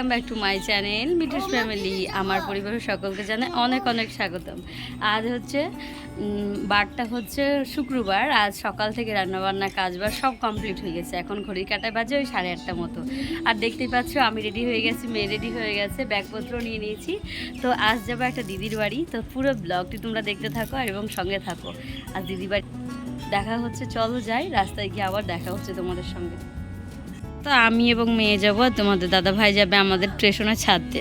Welcome back to my channel Mithu's family আমার পরিবারের সকলকে জানাই অনেক অনেক স্বাগতম। আজ হচ্ছে বারটা হচ্ছে শুক্রবার। আজ সকাল থেকে রান্নাবান্না, কাজবাজ সব কমপ্লিট হয়ে গেছে। এখন ঘড়ির কাটায় বাজে ওই সাড়ে আটটা মতো। আর দেখতেই পাচ্ছ, আমি রেডি হয়ে গেছি, মেয়ে রেডি হয়ে গেছে, ব্যাগপত্র নিয়ে নিয়েছি। তো আজ যাব একটা দিদির বাড়ি। তো পুরো ব্লগটি তোমরা দেখতে থাকো এবং সঙ্গে থাকো। আর দিদির বাড়ি দেখা হচ্ছে, চলো যাই, রাস্তায় গিয়ে আবার দেখা হচ্ছে তোমাদের সঙ্গে। তো আমি এবং মেয়ে যাব আর তোমাদের দাদা ভাই যাবে আমাদের স্টেশনে ছাড়তে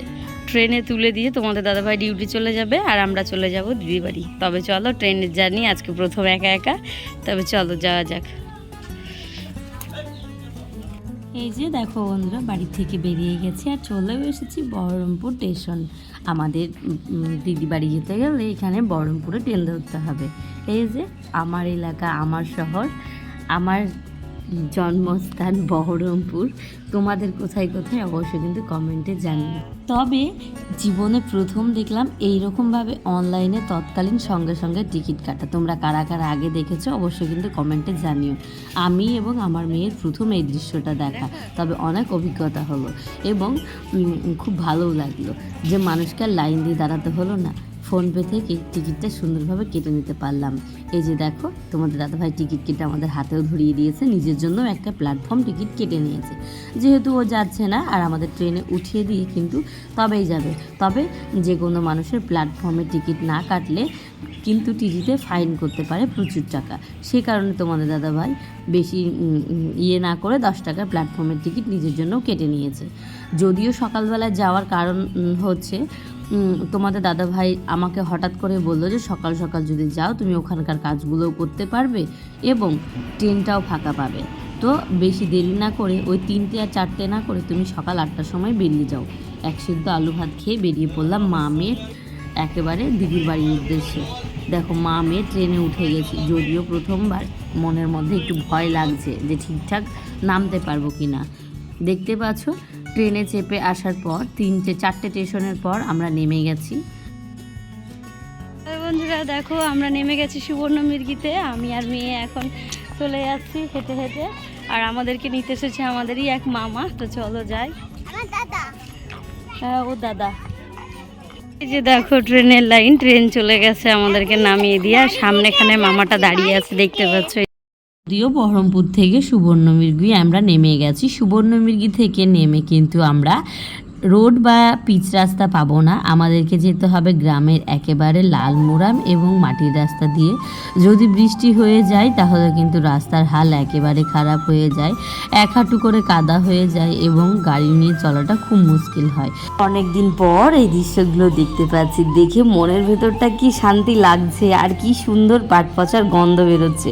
ট্রেনে তুলে দিয়ে তোমাদের দাদা ভাই ডিউটি চলে যাবে আর আমরা চলে যাব দিদি বাড়ি। তবে চলো ট্রেনের জার্নি আজকে প্রথম একা একা। তবে চলো যাওয়া যাক। এই যে দেখো বন্ধুরা, বাড়ি থেকে বেরিয়ে গেছি আর চলেও এসেছি বহরমপুর স্টেশন। আমাদের দিদি বাড়ি যেতে গেলে এখানে বহরমপুরে ট্রেন ধরতে হবে। এই যে আমার এলাকা, আমার শহর, আমার জন্মস্থান বহরমপুর। তোমাদের কোথায় কোথায় অবশ্যই কিন্তু কমেন্টে জানিও। তবে জীবনে প্রথম দেখলাম এই রকমভাবে অনলাইনে তৎকালীন সঙ্গে সঙ্গে টিকিট কাটা। তোমরা কারা কারা আগে দেখেছ অবশ্যই কিন্তু কমেন্টে জানিও। আমি এবং আমার মেয়ের প্রথম এই দৃশ্যটা দেখা। তবে অনেক অভিজ্ঞতা হলো এবং খুব ভালোও লাগল যে মানুষকে লাইন দিয়ে দাঁড়াতে হলো না। ফোনপে থেকে টিকিটটা সুন্দরভাবে কেটে নিতে পারলাম। এই যে দেখো, তোমাদের দাদাভাই টিকিট কেটে আমাদের হাতেও ধরিয়ে দিয়েছে, নিজের জন্য একটা প্ল্যাটফর্ম টিকিট কেটে নিয়েছে। যেহেতু ও যাচ্ছে না আর আমাদের ট্রেনে উঠিয়ে দিয়ে কিন্তু তবেই যাবে। তবে যে কোনো মানুষের প্ল্যাটফর্মে টিকিট না কাটলে কিন্তু টিটিতে ফাইন করতে পারে প্রচুর টাকা। সে কারণে তোমাদের দাদাভাই বেশি ইয়ে না করে দশ টাকার প্ল্যাটফর্মের টিকিট নিজের জন্য কেটে নিয়েছে। যদিও সকালবেলায় যাওয়ার কারণ হচ্ছে তোমাদের দাদা ভাই আমাকে হঠাৎ করে বলল যে সকাল সকাল যদি যাও, তুমি ওখানকার কাজগুলোও করতে পারবে এবং ট্রেনটাও ফাঁকা পাবে। তো বেশি দেরি না করে, ওই তিনটে আর চারটে না করে তুমি সকাল আটটার সময় বেরিয়ে যাও। এক সিদ্ধ আলু ভাত খেয়ে বেরিয়ে পড়লাম মা মেয়ের একেবারে দিদির বাড়ির উদ্দেশ্যে। দেখো, মা মেয়ে ট্রেনে উঠে গেছি, যদিও প্রথমবার, মনের মধ্যে একটু ভয় লাগছে যে ঠিকঠাক নামতে পারব কি না দেখতে পাচ্ছ ট্রেনে চেপে আসার পর তিনটে চারটে স্টেশনের পর আমরা নেমে গেছি। বন্ধুরা দেখো আমরা নেমে গেছি সুবর্ণ মির্গিতে। আমি আর মেয়ে এখন চলে যাচ্ছি হেঁটে হেঁটে। আর আমাদেরকে নিতে এসেছে আমাদেরই এক মামা। তো চলো যাই। হ্যাঁ ও দাদা। এই যে দেখো ট্রেনের লাইন ট্রেন চলে গেছে আমাদেরকে নামিয়ে দিয়ে। আর সামনেখানে মামাটা দাঁড়িয়ে আছে দেখতে পাচ্ছ। যদিও বহরমপুর থেকে সুবর্ণমির্গি আমরা নেমে গেছি। সুবর্ণমির্গি থেকে নেমে কিন্তু আমরা রোড বা পিচ রাস্তা পাবো না। আমাদেরকে যেতে হবে গ্রামের একেবারে লাল মোরাম এবং মাটির রাস্তা দিয়ে। যদি বৃষ্টি হয়ে যায়, তাহলে কিন্তু রাস্তার হাল একেবারে খারাপ হয়ে যায়। এক হাঁটু করে কাদা হয়ে যায় এবং গাড়ি নিয়ে চলাটা খুব মুশকিল হয়। অনেক দিন পর এই দৃশ্যগুলো দেখতে পাচ্ছি। দেখে মনের ভেতরটা কি শান্তি লাগছে আর কি সুন্দর পাট পচার গন্ধ বেরোচ্ছে।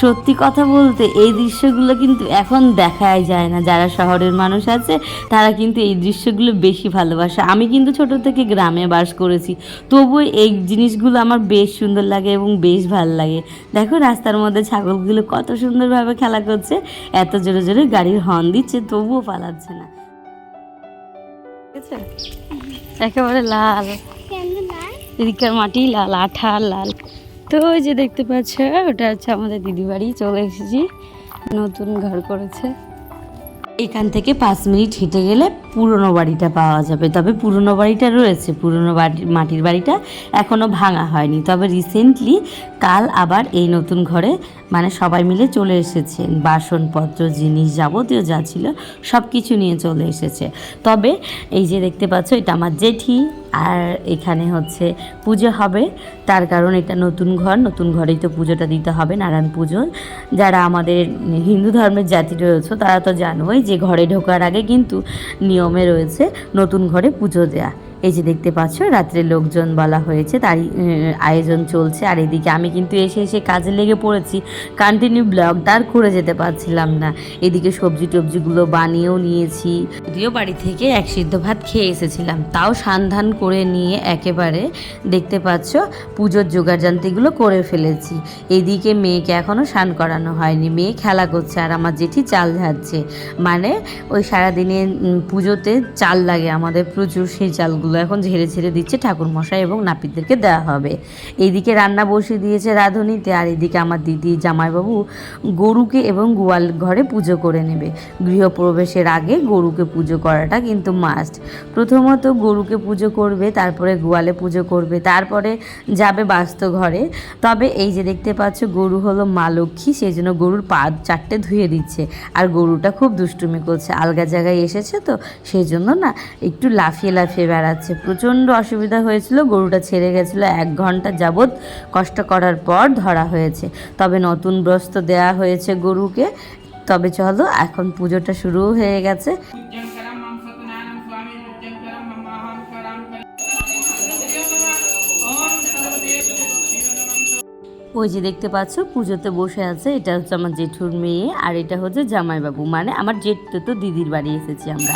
সত্যি কথা বলতে, এই দৃশ্যগুলো কিন্তু এখন দেখাই যায় না। যারা শহরের মানুষ আছে, তারা কিন্তু এই দৃশ্যগুলো বেশি ভালোবাসে। আমি কিন্তু ছোট থেকে গ্রামে বাস করেছি। তবুও এই জিনিসগুলো আমার বেশ সুন্দর লাগে এবং বেশ ভালো লাগে। দেখো রাস্তার মধ্যে ছাগলগুলো কত সুন্দরভাবে খেলা করছে। এত জোরে জোরে গাড়ির হর্ন দিচ্ছে, তবুও পালাচ্ছে না। একেবারে লাল। এদিককার মাটি লাল আঠা লাল। তো ওই যে দেখতে পাচ্ছ, ওটা হচ্ছে আমাদের দিদি বাড়ি, চলে এসেছি। নতুন ঘর করেছে। এখান থেকে পাঁচ মিনিট হেঁটে গেলে পুরনো বাড়িটা পাওয়া যাবে। তবে পুরনো বাড়িটা রয়েছে, পুরনো বাড়ি, মাটির বাড়িটা এখনও ভাঙা হয়নি। তবে রিসেন্টলি কাল আবার এই নতুন ঘরে মানে সবাই মিলে চলে এসেছে বাসনপত্র, জিনিস যাবতীয় যা ছিল সব কিছু নিয়ে চলে এসেছে। তবে এই যে দেখতে পাচ্ছ, এটা আমার জেঠি আর এখানে হচ্ছে পুজো হবে। তার কারণ এটা নতুন ঘর, নতুন ঘরেই তো পুজোটা দিতে হবে, নারায়ণ পুজো যারা আমাদের হিন্দু ধর্মের জাতি রয়েছে, তারা তো জানোই যে ঘরে ঢোকার আগে কিন্তু নিয়মে রয়েছে নতুন ঘরে পুজো দেয়া। এই যে দেখতে পাচ্ছ রাত্রে লোকজন বলা হয়েছে তারই আয়োজন চলছে। আর এদিকে আমি কিন্তু এসে এসে কাজে লেগে পড়েছি। কন্টিনিউ ব্লগটা আর করে যেতে পারছিলাম না। এদিকে সবজি টবজিগুলো বানিয়েও নিয়েছি। যদিও বাড়ি থেকে এক সিদ্ধ ভাত খেয়ে এসেছিলাম, তাও সান্ধান করে নিয়ে একেবারে দেখতে পাচ্ছ, পুজোর জোগাড়যন্ত্রীগুলো করে ফেলেছি। এদিকে মেয়েকে এখনও স্নান করানো হয়নি। মেয়ে খেলা করছে আর আমার জেঠি চাল ঝাড়ছে। মানে ওই সারাদিনে পুজোতে চাল লাগে আমাদের প্রচুর, সেই চালগুলো। ওগুলো এখন ঝেড়ে ঝেড়ে দিচ্ছে ঠাকুর মশাই এবং নাপিতদেরকে দেওয়া হবে। এইদিকে রান্না বসিয়ে দিয়েছে রাঁধুনিতে আর এদিকে আমার দিদি, জামাইবাবু গরুকে এবং গোয়াল ঘরে পুজো করে নেবে। গৃহপ্রবেশের আগে গরুকে পুজো করাটা কিন্তু মাস্ট প্রথমত গরুকে পুজো করবে, তারপরে গোয়ালে পুজো করবে, তারপরে যাবে বাস্ত ঘরে। তবে এই যে দেখতে পাচ্ছ, গরু হলো মা লক্ষ্মী, সেই জন্য গরুর পা চারটে ধুয়ে দিচ্ছে। আর গরুটা খুব দুষ্টুমি করছে। আলগা জায়গায় এসেছে তো, সেই জন্য না একটু লাফিয়ে লাফিয়ে বেড়াচ্ছে। যাচ্ছে প্রচণ্ড অসুবিধা হয়েছিল, গরুটা ছেড়ে গেছিল। এক ঘণ্টা যাবৎ কষ্ট করার পর ধরা হয়েছে। তবে নতুন ব্রস্ত দেয়া হয়েছে গরুকে। তবে চলো, এখন পুজোটা শুরু হয়ে গেছে। ওই যে দেখতে পাচ্ছ, পুজোতে বসে আছে। এটা হচ্ছে আমার জেঠুর মেয়ে আর এটা হচ্ছে জামাইবাবু। মানে আমার জেঠতে তো দিদির বাড়ি এসেছি আমরা।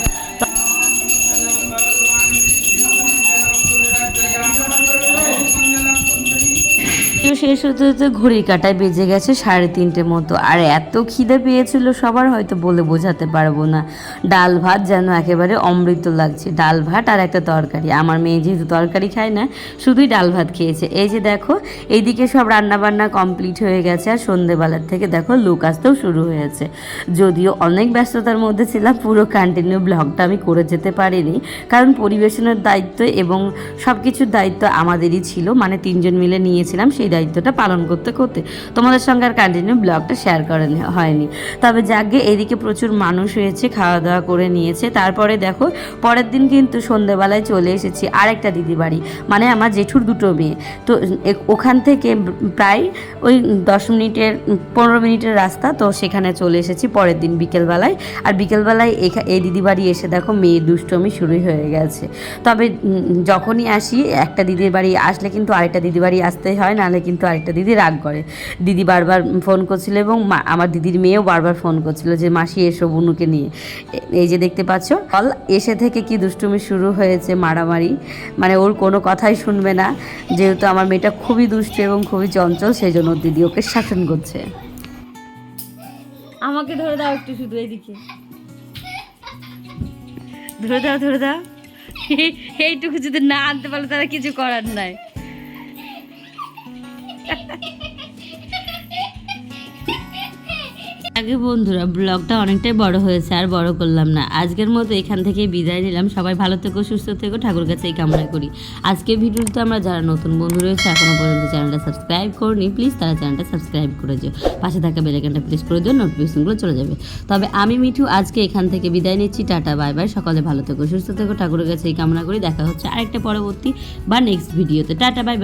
শেষ হতে হতে ঘড়ির কাটায় বেজে গেছে সাড়ে তিনটে মতো। আর এত খিদে পেয়েছিল সবার, হয়তো বলে বোঝাতে পারব না। ডাল ভাত যেন একেবারে অমৃত লাগছে। ডাল ভাত আর একটা তরকারি। আমার মেয়ে যেহেতু তরকারি খায় না, শুধুই ডাল ভাত খেয়েছে। এই যে দেখো, এইদিকে সব রান্না বান্না কমপ্লিট হয়ে গেছে আর সন্ধেবেলার থেকে দেখো লোক আসতেও শুরু হয়েছে। যদিও অনেক ব্যস্ততার মধ্যে ছিলাম, পুরো কন্টিনিউ ব্লগটা আমি করে যেতে পারিনি। কারণ পরিবেশনের দায়িত্ব এবং সব কিছুর দায়িত্ব আমাদেরই ছিল। মানে তিনজন মিলে নিয়েছিলাম, সেই দায়িত্বটা পালন করতে করতে তোমাদের সঙ্গে আর কন্টিনিউ ব্লগটা শেয়ার করে হয়নি। তবে যাকে এদিকে প্রচুর মানুষ হয়েছে খাওয়া দাওয়া করে নিয়েছে, তারপরে দেখো, পরের দিন কিন্তু সন্ধেবেলায় চলে এসেছি আরেকটা দিদি বাড়ি মানে আমার জেঠুর দুটো মেয়ে। তো ওখান থেকে প্রায় ওই দশ মিনিটের, পনেরো মিনিটের রাস্তা, তো সেখানে চলে এসেছি পরের দিন বিকেলবেলায়। আর বিকেলবেলায় এখা এই দিদি বাড়ি এসে দেখো মেয়ে দুষ্টমি শুরু হয়ে গেছে। তবে যখনই আসি, একটা দিদির বাড়ি আসলে কিন্তু আরেকটা দিদি বাড়ি আসতেই হয়, নাহলে কিন্তু আরেকটা দিদি রাগ করে। দিদি বারবার ফোন করছিল এবং আমার দিদির মেয়েও বারবার ফোন করছিল যে, মাসি, এসো বুনুকে নিয়ে। এই যে দেখতে পাচ্ছ ফল এসে থেকে কি দুষ্টুমি শুরু হয়েছে মারামারি মানে ওর কোনো কথাই শুনবে না। যেহেতু আমার মেয়েটা খুবই দুষ্ট এবং খুবই চঞ্চল সেই জন্য দিদি ওকে শাসন করছে। আমাকে ধরে দাও একটু শুধু এদিকে। ধরে দাও ধরে দাও। এইটুকু যদি না আনতে পারলে তারা কিছু করার নাই। আগে বন্ধুরা, ব্লগটা অনেকটাই বড় হয়েছে, আর বড় করলাম না। আজকের মতো এখান থেকে বিদায় নিলাম। সবাই ভালো থেকো, সুস্থ থেকো, ঠাকুর কাছে এই কামনা করি। আজকের ভিডিওতে আমরা যারা নতুন বন্ধু রয়েছে, এখনও পর্যন্ত চ্যানেলটা সাবস্ক্রাইব করনি প্লিজ তারা চ্যানেলটা সাবস্ক্রাইব করে দিও। পাশে থাকা বেলাইকানটা প্রেস করে দিও নোটিফিকেশনগুলো চলে যাবে। তবে আমি মিঠু আজকে এখান থেকে বিদায় নিচ্ছি, টাটা বাই বাই সকালে ভালো থেকো, সুস্থ থেকো, ঠাকুরের কাছে এই কামনা করি। দেখা হচ্ছে আরেকটা পরবর্তী বা নেক্সট ভিডিওতে টাটা বাই বাই